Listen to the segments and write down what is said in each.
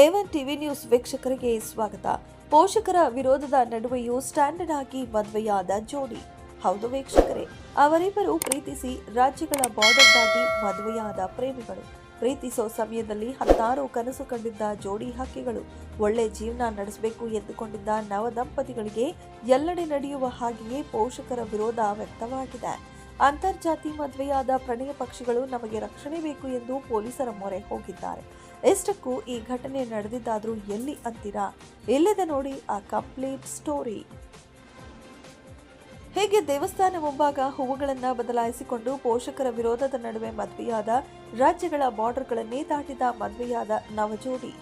A one TV news ವೀಕ್ಷಕರಿಗೆ ಸ್ವಾಗತ. ಪೋಷಕರ ವಿರೋಧದ ನಡುವೆಯೂ ಸ್ಟ್ಯಾಂಡರ್ಡ್ ಆಗಿ ಮದುವೆಯಾದ ಜೋಡಿ. ಹೌದು ವೀಕ್ಷಕರೇ, ಅವರಿಬ್ಬರು ಪ್ರೀತಿಸಿ ರಾಜ್ಯಗಳ ಬಾರ್ಡರ್ ದಾಟಿ ಮದುವೆಯಾದ ಪ್ರೇಮಿಗಳು. ಪ್ರೀತಿಸೋ ಸಮಯದಲ್ಲಿ ಹತ್ತಾರು ಕನಸು ಕಂಡಿದ್ದ ಜೋಡಿ ಹಕ್ಕಿಗಳು ಒಳ್ಳೆ ಜೀವನ ನಡೆಸಬೇಕು ಎಂದುಕೊಂಡಿದ್ದ ನವ ದಂಪತಿಗಳಿಗೆ ಎಲ್ಲೆಡೆ ನಡೆಯುವ ಹಾಗೆಯೇ ಪೋಷಕರ ವಿರೋಧ ವ್ಯಕ್ತವಾಗಿದೆ. ಅಂತರ್ಜಾತಿ ಮದುವೆಯಾದ ಪ್ರಣಯ ಪಕ್ಷಿಗಳು ನಮಗೆ ರಕ್ಷಣೆ ಬೇಕು ಎಂದು ಪೊಲೀಸರ ಮೊರೆ ಹೋಗಿದ್ದಾರೆ. ಎಷ್ಟಕ್ಕೂ ಈ ಘಟನೆ ನಡೆದಿದ್ದಾದರೂ ಎಲ್ಲಿ ಅಂತೀರಾ? ಇಲ್ಲಿದೆ ನೋಡಿ ಆ ಕಂಪ್ಲೀಟ್ ಸ್ಟೋರಿ. ಹೇಗೆ ದೇವಸ್ಥಾನ ಮುಂಭಾಗ ಹೂವುಗಳನ್ನ ಬದಲಾಯಿಸಿಕೊಂಡು ಪೋಷಕರ ವಿರೋಧದ ನಡುವೆ ಮದುವೆಯಾದ ರಾಜ್ಯಗಳ ಬಾರ್ಡರ್ಗಳನ್ನೇ ದಾಟಿದ ಮದುವೆಯಾದ ನವಜೋಡಿ?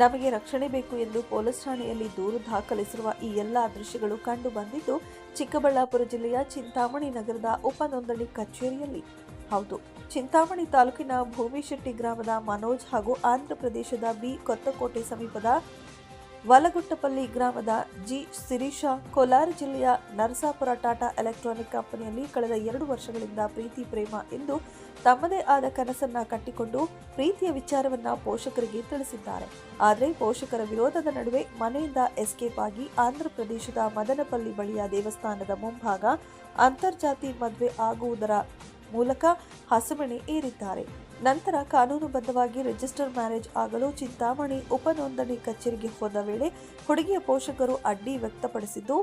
ನಮಗೆ ರಕ್ಷಣೆ ಬೇಕು ಎಂದು ಪೊಲೀಸ್ ಠಾಣೆಯಲ್ಲಿ ದೂರು ದಾಖಲಿಸಿರುವ ಈ ಎಲ್ಲ ದೃಶ್ಯಗಳು ಕಂಡು ಬಂದಿದ್ದು, ಚಿಕ್ಕಬಳ್ಳಾಪುರ ಜಿಲ್ಲೆಯ ಚಿಂತಾಮಣಿ ನಗರದ ಉಪ ನೋಂದಣಿ ಕಚೇರಿಯಲ್ಲಿ. ಹೌದು, ಚಿಂತಾಮಣಿ ತಾಲೂಕಿನ ಭೂಮಿಶೆಟ್ಟಿ ಗ್ರಾಮದ ಮನೋಜ್ ಹಾಗೂ ಆಂಧ್ರ ಪ್ರದೇಶದ ಬಿ ಕೊತ್ತಕೋಟೆ ಸಮೀಪದ ವಲಗುಟ್ಟಪಲ್ಲಿ ಗ್ರಾಮದ ಜಿ ಸಿರೀಶ ಕೋಲಾರ ಜಿಲ್ಲೆಯ ನರಸಾಪುರ ಟಾಟಾ ಎಲೆಕ್ಟ್ರಾನಿಕ್ ಕಂಪನಿಯಲ್ಲಿ ಕಳೆದ ಎರಡು ವರ್ಷಗಳಿಂದ ಪ್ರೀತಿ ಪ್ರೇಮ ಎಂದು ತಮ್ಮದೇ ಆದ ಕನಸನ್ನ ಕಟ್ಟಿಕೊಂಡು ಪ್ರೀತಿಯ ವಿಚಾರವನ್ನ ಪೋಷಕರಿಗೆ ತಿಳಿಸಿದ್ದಾರೆ. ಆದರೆ ಪೋಷಕರ ವಿರೋಧದ ನಡುವೆ ಮನೆಯಿಂದ ಎಸ್ಕೇಪ್ ಆಗಿ ಆಂಧ್ರ ಪ್ರದೇಶದ ಮದನಪಲ್ಲಿ ಬಳಿಯ ದೇವಸ್ಥಾನದ ಮುಂಭಾಗ ಅಂತರ್ಜಾತಿ ಮದುವೆ ಆಗುವುದರ ಮೂಲಕ ಹಸುಮಣೆ ಏರಿದ್ದಾರೆ. ನಂತರ ಕಾನೂನುಬದ್ಧವಾಗಿ ರಿಜಿಸ್ಟರ್ ಮ್ಯಾರೇಜ್ ಆಗಲು ಚಿಂತಾಮಣಿ ಉಪ ನೋಂದಣಿ ಕಚೇರಿಗೆ ಹೋದ ವೇಳೆ ಹುಡುಗಿಯ ಪೋಷಕರು ಅಡ್ಡಿ ವ್ಯಕ್ತಪಡಿಸಿದ್ದು,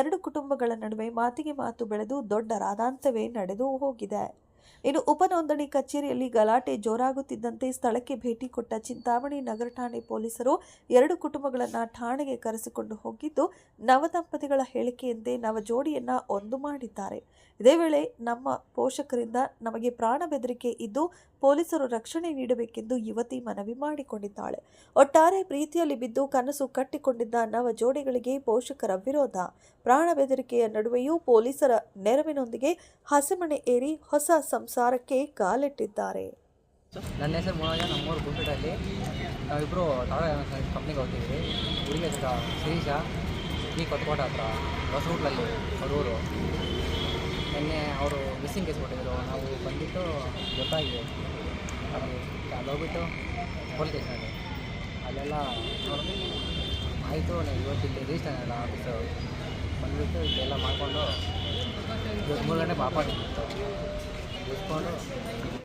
ಎರಡು ಕುಟುಂಬಗಳ ನಡುವೆ ಮಾತಿಗೆ ಮಾತು ಬೆಳೆದು ದೊಡ್ಡ ರಾದಾಂತವೇ ನಡೆದು ಹೋಗಿದೆ. ಇನ್ನು ಉಪ ನೋಂದಣಿ ಕಚೇರಿಯಲ್ಲಿ ಗಲಾಟೆ ಜೋರಾಗುತ್ತಿದ್ದಂತೆ ಸ್ಥಳಕ್ಕೆ ಭೇಟಿ ಕೊಟ್ಟ ಚಿಂತಾಮಣಿ ನಗರ ಠಾಣೆ ಪೊಲೀಸರು ಎರಡು ಕುಟುಂಬಗಳನ್ನ ಠಾಣೆಗೆ ಕರೆಸಿಕೊಂಡು ಹೋಗಿದ್ದು ನವದಂಪತಿಗಳ ಹೇಳಿಕೆಯಂತೆ ನವ ಜೋಡಿಯನ್ನ ಒಂದು ಮಾಡಿದ್ದಾರೆ. ಇದೇ ವೇಳೆ ನಮ್ಮ ಪೋಷಕರಿಂದ ನಮಗೆ ಪ್ರಾಣ ಬೆದರಿಕೆ ಇದ್ದು ಪೊಲೀಸರು ರಕ್ಷಣೆ ನೀಡಬೇಕೆಂದು ಯುವತಿ ಮನವಿ ಮಾಡಿಕೊಂಡಿದ್ದಾಳೆ. ಒಟ್ಟಾರೆ ಪ್ರೀತಿಯಲ್ಲಿ ಬಿದ್ದು ಕನಸು ಕಟ್ಟಿಕೊಂಡಿದ್ದ ನವ ಜೋಡಿಗಳಿಗೆ ಪೋಷಕರ ವಿರೋಧ. ಪ್ರಾಣ ಬೆದರಿಕೆಯ ನಡುವೆಯೂ ಪೊಲೀಸರ ನೆರವಿನೊಂದಿಗೆ ಹಸೆಮಣೆ ಏರಿ ಹೊಸ ಸಂಸಾರಕ್ಕೆ ಕಾಲಿಟ್ಟಿದ್ದಾರೆ. ನನ್ನ ಹೆಸರು ಮೂಲ ನಮ್ಮೂರು ಗುಂಪಿಟಲ್ಲಿ ನಾವಿಬ್ಬರು ಕಂಪ್ನಿಗೆ ಹೋಗ್ತಿದ್ದೀವಿ. ಹುಡುಗಿ ಹೆಸರು ಶಿರೀಶ ಈ ಕೊತ್ಕೋಟ ಹತ್ರ ಹೊಸರೂಟ್ಲಲ್ಲಿ ಅವ್ರ ಊರು ನಿನ್ನೆ ಅವರು ಮಿಸ್ಸಿಂಗ್ ಕೇಸ್ ಕೊಟ್ಟಿದ್ರು. ನಾವು ಬಂದುಬಿಟ್ಟು ಗೊತ್ತಾಗಿದೆ. ಅಲ್ಲಿ ಹೋಗ್ಬಿಟ್ಟು ಪೊಲೀಸ್ ಸ್ಟೇಷನಲ್ಲಿ ಅಲ್ಲೆಲ್ಲ ಆಯಿತು ನಾನು ಇವತ್ತು ಇಲ್ಲಿ ರೀಚ್ ಆಗಲ್ಲ. ಆಫೀಸು ಬಂದುಬಿಟ್ಟು ಇಲ್ಲೆಲ್ಲ ಮಾಡಿಕೊಂಡು ಮೂರು ಗಂಟೆ ಬಾಪಾಡಿತ್ತು పుష్పాలు